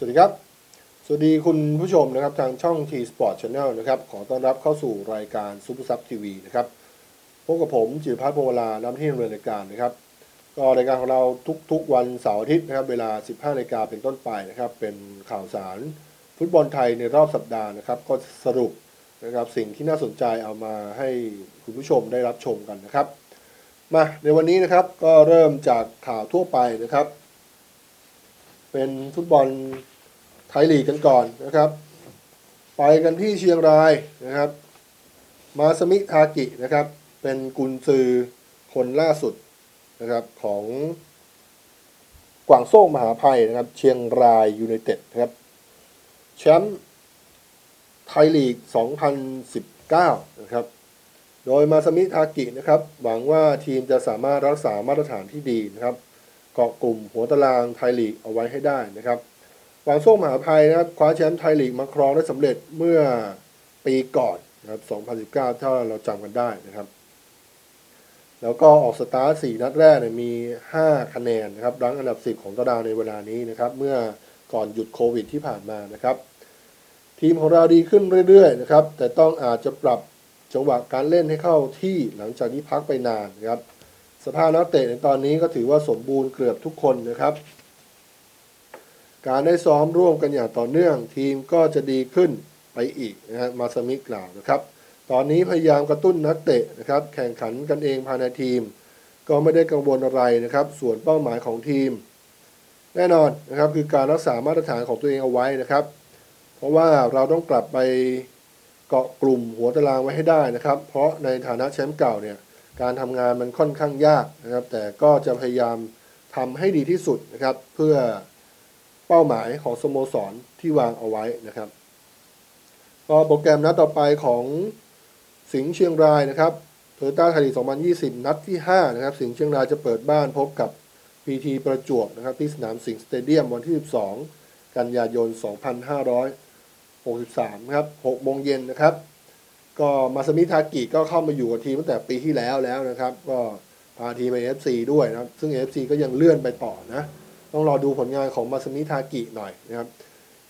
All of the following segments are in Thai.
สวัสดีครับ สวัสดีคุณผู้ชมนะครับทางช่อง T Sport Channel นะครับขอต้อนรับเข้าสู่รายการซูเปอร์ซับทีวีนะครับพบกับผมจิรพัฒน์พงเวลาน้ำที่ดำเนินรายการนะครับ ก็รายการของเราทุกๆวันเสาร์อาทิตย์นะครับ เวลา 15นาฬิกาเป็นต้นไปนะครับ เป็นข่าวสารฟุตบอลไทยในรอบสัปดาห์นะครับ ก็สรุปนะครับสิ่งที่น่าสนใจเอามาให้คุณผู้ชมได้รับชมกันนะครับ มาในวันนี้นะครับก็เริ่มจากข่าวทั่วไปนะครับ เป็นฟุตบอลไทยลีกกันก่อนนะครับ ไปกันที่เชียงรายนะครับ มาสมิทากินะครับ เป็นกุนซือคนล่าสุดนะครับของกวางโซ่มหาภัยนะครับ เชียงรายยูไนเต็ดนะครับแชมป์ไทยลีก 2019 นะครับ โดยมาสมิทากินะครับ หวังว่าทีมจะสามารถรักษามาตรฐานที่ดีนะครับ เกาะกลุ่มหัวตารางไทยลีกเอาไว้ให้ได้นะครับหวังโซ่มหาภัยนะครับคว้าแชมป์ไทยลีกมาครองได้สำเร็จเมื่อปีก่อนนะครับ 2019 ถ้าเราจำกันได้นะครับ แล้วก็ออกสตาร์ท 4 นัดแรกเนี่ยมี 5 คะแนนนะครับ รั้งอันดับ 10 ของตารางในเวลานี้นะครับ เมื่อก่อนหยุดโควิดที่ผ่านมานะครับ ทีมของเราดีขึ้นเรื่อยๆนะครับ แต่ต้องอาจจะปรับจังหวะการเล่นให้เข้าที่หลังจากที่พักไปนานนะครับ สภาพนักเตะในตอนนี้ก็ถือว่าสมบูรณ์เกือบทุกคนนะครับ การได้ซ้อมร่วมกันอย่างต่อเนื่อง ทีมก็จะดีขึ้นไปอีกนะฮะมาสมิกล่าวนะครับ ตอนนี้พยายามกระตุ้นนักเตะนะครับ แข่งขันกันเองภายในทีม ก็ไม่ได้กังวลอะไรนะครับ ส่วนเป้าหมายของทีม แน่นอนนะครับคือการรักษามาตรฐานของตัวเองเอาไว้นะครับ เพราะว่าเราต้องกลับไปเกาะกลุ่มหัวตารางไว้ให้ได้นะครับ เพราะในฐานะแชมป์เก่าเนี่ย การทำงานมันค่อนข้างยากนะครับ แต่ก็จะพยายามทำให้ดีที่สุดนะครับ เพื่อเป้าหมายของสโมสรที่วางเอาไว้นะครับก็โปรแกรมนัดต่อไปของสิงห์เชียงรายนะครับโตโยต้าไทยลีก2020 นัดที่ 5 นะครับ สิงห์เชียงรายจะเปิดบ้านพบกับ PT ประจวบนะครับ ที่สนามสิงห์สเตเดียมวันที่ 12 กันยายน 2563นะครับ6โมงเย็นนะครับ ก็มาสมิทากิก็เข้ามาอยู่กับทีมตั้งแต่ปีที่แล้วแล้วนะครับ ก็พาทีมไป FC ด้วยนะครับซึ่ง FC ก็ยังเลื่อนไปต่อนะ ต้องรอดูผลงานของมาสมิทากิหน่อยนะครับ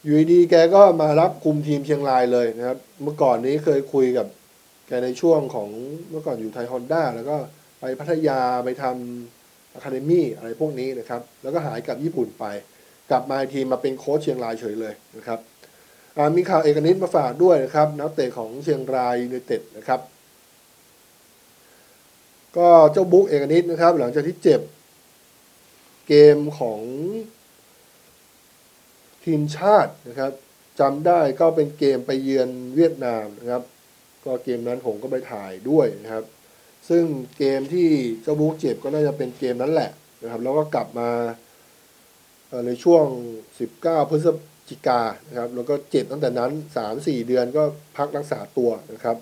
อยู่ดีๆแกก็มารับคุมทีมเชียงรายเลยนะครับ เมื่อก่อนนี้เคยคุยกับแกในช่วงของเมื่อก่อนอยู่ไทยฮอนด้าแล้วก็ไปพัทยาไปทำอะคาเดมี่อะไรพวกนี้นะครับ แล้วก็หายกลับญี่ปุ่นไป กลับมาทีมมาเป็นโค้ชเชียงรายเฉยเลยนะครับ มีข่าวเอกนิตมาฝากด้วยนะครับนักเตะของเชียงรายยูไนเต็ดนะครับ ก็เจ้าบุ๊กเอกนิตนะครับ หลังจากที่เจ็บเกมของทีมชาตินะครับจำได้ก็เป็นเกมไปเยือนเวียดนามนะครับ ก็เกมนั้นผมก็ไปถ่ายด้วยนะครับ ซึ่งเกมที่เจ้าบุ๊กเจ็บก็น่าจะเป็นเกมนั้นแหละนะครับ แล้วก็กลับมาในช่วง 19 พฤศ จิกานะครับแล้วก็เจ็บตั้งแต่นั้น 3-4 เดือนก็พักรักษาตัวนะครับ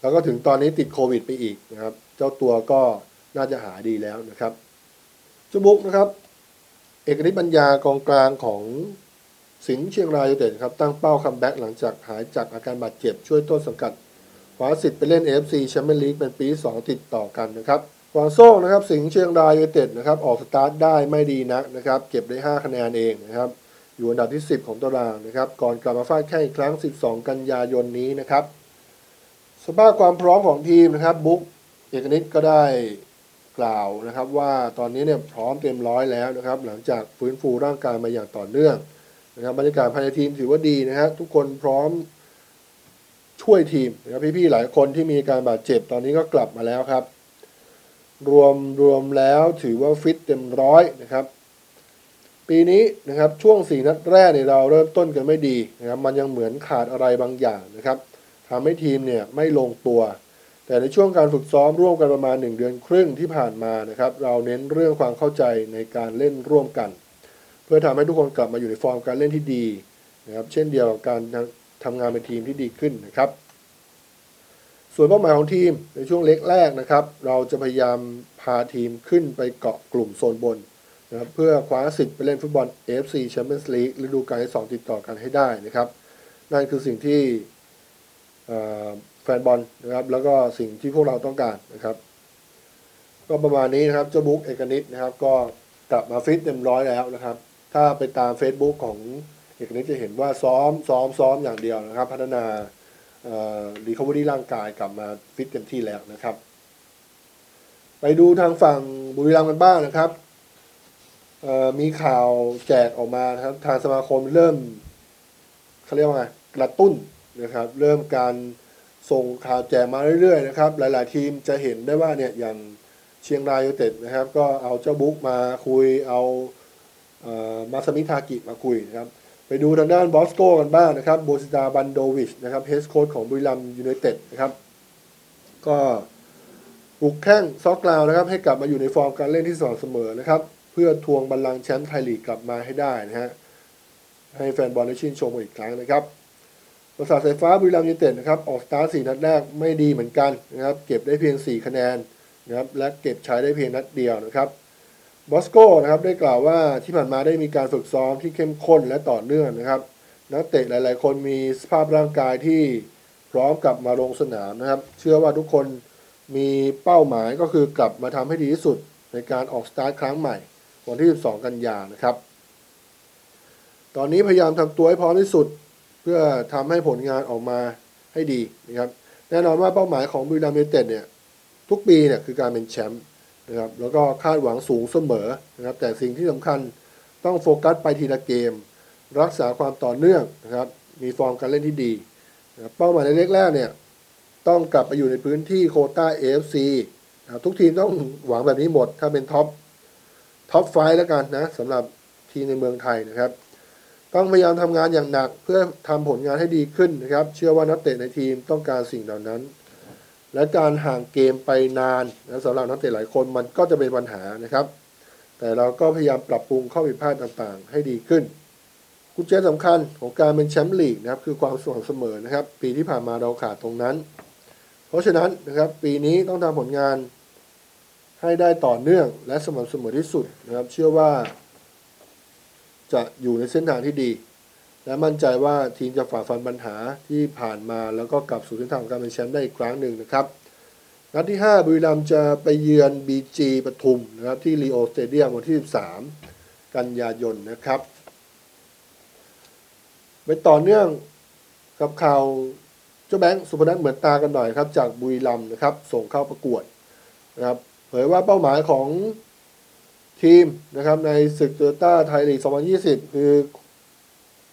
แล้วก็ถึงตอนนี้ติดโควิดไปอีกนะครับ เจ้าตัวก็น่าจะหาดีแล้วนะครับจ้าบุ๊กนะครับ เอกนิตปัญญากองกลางของสิงห์เชียงรายยูไนเต็ดครับตั้งเป้าคัมแบ็กหลังจากหายจากอาการบาดเจ็บช่วยต้นสังกัดคว้าสิทธิ์ไปเล่น AFC แชมเปี้ยนลีกเป็นปีที่สองติดต่อกันนะครับกวางโซ่นะครับสิงห์เชียงรายยูไนเต็ดนะครับออกสตาร์ทได้ไม่ดีนักนะครับ เก็บได้ 5 คะแนนเองนะครับ อยู่อันดับที่ 10 ของตารางนะครับ ก่อนกลับมาฟาดแข่งอีกครั้ง 12 กันยายนนี้นะครับสภาพความพร้อมของทีมนะครับบุ๊กเอกนิตก็ได้กล่าวนะครับว่าตอนนี้เนี่ยพร้อมเต็มร้อยแล้วนะครับ หลังจากฟื้นฟูร่างกายมาอย่างต่อเนื่องนะครับบรรยากาศภายในทีมถือว่าดีนะครับทุกคนพร้อมช่วยทีมนะครับพี่ๆหลายคนที่มีการบาดเจ็บตอนนี้ก็กลับมาแล้วครับ รวมรวมแล้วถือว่าฟิตเต็มร้อยนะครับ ปีนี้นะครับช่วงสี่นัดแรกเนี่ยเราเริ่มต้นกันไม่ดีนะครับมันยังเหมือนขาดอะไรบางอย่างนะครับทำให้ทีมเนี่ยไม่ลงตัว แต่ในช่วงการฝึกซ้อมร่วมกันประมาณ 1 เดือนครึ่งที่ผ่านมานะครับเราเน้นเรื่องความเข้าใจในการเล่นร่วมกัน เพื่อทำให้ทุกคนกลับมาอยู่ในฟอร์มการเล่นที่ดีนะครับเช่นเดียวกับการทำงานเป็นทีมที่ดีขึ้นนะครับ ส่วนเป้าหมายของทีมในช่วงเล็กแรกนะครับ เราจะพยายามพาทีมขึ้นไปเกาะกลุ่มโซนบน นะครับเพื่อคว้าสิทธิ์ไปเล่นฟุตบอล AFC Champions League ฤดูกาลที่สองติดต่อกันให้ได้นะครับ นั่นคือสิ่งที่แฟนบอลนะครับแล้วก็สิ่งที่พวกเราต้องการนะครับ ก็ประมาณนี้นะครับเจ้าบุ๊กเอกนิตนะครับ ก็กลับมาฟิตเต็มร้อยแล้วนะครับ ถ้าไปตาม Facebook ของเอกนิดจะเห็นว่าซ้อมซ้อมซ้อมอย่างเดียวนะครับ พัฒนาเอ่อรีคอเวอรี่ร่างกายกลับมาฟิตเต็มที่แล้วนะครับ ไปดูทางฝั่งบุรีรัมย์กันบ้างนะครับ มีข่าวแจกออกมาครับ ทางสมาคมเริ่มเขาเรียกว่าไงกระตุ้นนะครับ เริ่มการส่งข่าวแจกมาเรื่อยๆนะครับ หลาย ๆ ทีมจะเห็นได้ว่าเนี่ยอย่างเชียงรายยูไนเต็ดนะครับ ก็เอาเจ้าบุ๊กมาคุยเอาเออมาสมิทากิมาคุยนะครับ ไปดูทางด้านบอสโกกันบ้างนะครับโบซิตาบันโดวิชนะครับเฮดโค้ชของบุรีรัมยูไนเต็ดนะครับ ก็ปลุกแข้งซอกกราวนะครับ ให้กลับมาอยู่ในฟอร์มการเล่นที่สม่ำเสมอนะครับ พื่อทวงบัลลังก์แชมป์ไทยลีกกลับมาให้ได้นะฮะ ให้แฟนบอลได้ชื่นชมอีกครั้งนะครับประสาทสายฟ้าบุรีรัมย์ยูเต็ดนะครับ ออกสตาร์ทสี่นัดแรกไม่ดีเหมือนกันนะครับ เก็บได้เพียง 4 คะแนนนะครับ และเก็บใช้ได้เพียงนัดเดียวนะครับบอสโก้นะครับได้กล่าวว่าที่ผ่านมาได้มีการฝึกซ้อมที่เข้มข้นและต่อเนื่องนะครับ นักเตะหลาย ๆ คนมีสภาพร่างกายที่พร้อมกลับมาลงสนามนะครับ เชื่อว่าทุกคนมีเป้าหมายก็คือกลับมาทำให้ดีที่สุดในการออกสตาร์ทครั้งใหม่ วันที่ 12 กันยานะครับ ตอนนี้พยายามทำตัวให้พร้อมที่สุด เพื่อทำให้ผลงานออกมาให้ดีนะครับ แน่นอนว่าเป้าหมายของบุรีรัมย์ยูไนเต็ดเนี่ยทุกปีเนี่ยคือการเป็นแชมป์นะครับแล้วก็คาดหวังสูงเสมอนะครับ แต่สิ่งที่สำคัญต้องโฟกัสไปทีละเกม รักษาความต่อเนื่องนะครับ มีฟอร์มการเล่นที่ดีนะเป้าหมายในเล็กแรกเนี่ยต้องกลับไปอยู่ในพื้นที่โคต้า AFC นะครับทุกทีมต้องหวังแบบนี้หมด ถ้าเป็นท็อป ท็อปไฟแล้วกันนะสำหรับทีมในเมืองไทยนะครับ ต้องพยายามทำงานอย่างหนักเพื่อทำผลงานให้ดีขึ้นนะครับ เชื่อว่านักเตะในทีมต้องการสิ่งเหล่านั้น และการห่างเกมไปนานนะสำหรับนักเตะหลายคนมันก็จะเป็นปัญหานะครับ แต่เราก็พยายามปรับปรุงข้อผิดพลาดต่างๆ ให้ดีขึ้นกุญแจสำคัญของการเป็นแชมป์ลีกนะครับคือความสม่ำเสมอนะครับ ปีที่ผ่านมาเราขาดตรงนั้น เพราะฉะนั้นนะครับปีนี้ต้องทำผลงาน ให้ได้ต่อเนื่องและสม่ำเสมอที่สุดนะครับ เชื่อว่า จะอยู่ในเส้นทางที่ดี และมั่นใจว่าทีมจะฝ่าฟันปัญหาที่ผ่านมาแล้วก็กลับสู่เส้นทางของการเป็นแชมป์ได้อีกครั้งหนึ่งนะครับนัดที่ 5บุรีรัมย์จะไปเยือน BG ปทุมนะครับที่ลีโอสเตเดียมวันที่ 13 กันยายนนะครับ ไปต่อเนื่องกับข่าวเจ้าแบงค์สุพนัทเหมือนตากันหน่อยครับ จากบุรีรัมย์นะครับ ส่งเข้าประกวดนะครับ เผยว่าเป้าหมายของทีมนะครับในศึกโตโยต้าไทยลีก 2020 คือ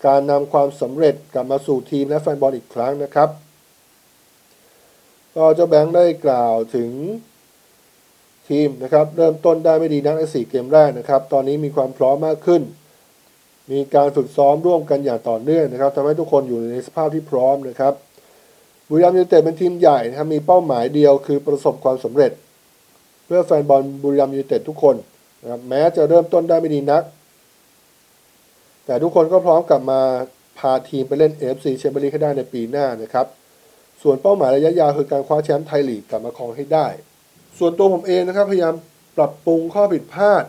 การนำความสำเร็จกลับมาสู่ทีมและแฟนบอลอีกครั้งนะครับ ก็เจ้าแบงค์ได้กล่าวถึงทีมนะครับเริ่มต้นได้ไม่ดีนักในสี่เกมแรกนะครับ ตอนนี้มีความพร้อมมากขึ้น มีการฝึกซ้อมร่วมกันอย่างต่อเนื่องนะครับทำให้ทุกคนอยู่ในสภาพที่พร้อมนะครับบุรีรัมย์ยูไนเต็ดเป็นทีมใหญ่นะครับมีเป้าหมายเดียวคือประสบความสำเร็จ พื่อแฟนบอลบุรีรัมย์ยูไนเต็ดทุกคนนะครับแม้จะเริ่มต้นได้ไม่ดีนัก แต่ทุกคนก็พร้อมกลับมาพาทีมไปเล่น AFC แชมเปี้ยนลีกให้ได้ในปีหน้านะครับ ส่วนเป้าหมายระยะยาวคือการคว้าแชมป์ไทยลีกกลับมาครองให้ได้ ส่วนตัวผมเองนะครับพยายามปรับปรุงข้อผิดพลาด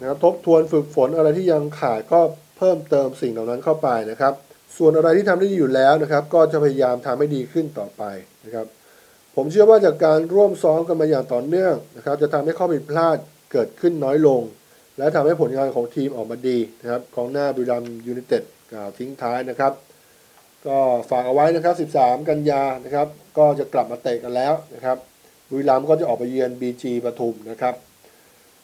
นะครับทบทวนฝึกฝนอะไรที่ยังขาดก็เพิ่มเติมสิ่งเหล่านั้นเข้าไปนะครับ ส่วนอะไรที่ทำได้ดีอยู่แล้วนะครับ ก็จะพยายามทำให้ดีขึ้นต่อไปนะครับ ผมเชื่อว่าจากการร่วมซ้อมกันมาอย่างต่อเนื่องนะครับ จะทำให้ข้อผิดพลาดเกิดขึ้นน้อยลง และทำให้ผลงานของทีมออกมาดีนะครับของหน้าบุรีรัมยูไนเต็ดกล่าวทิ้งท้ายนะครับ ก็ฝากเอาไว้นะครับ 13 กันยานะครับ ก็จะกลับมาเตะกันแล้วนะครับบุรีรัมก็จะออกไปเยือน BG ปทุมนะครับ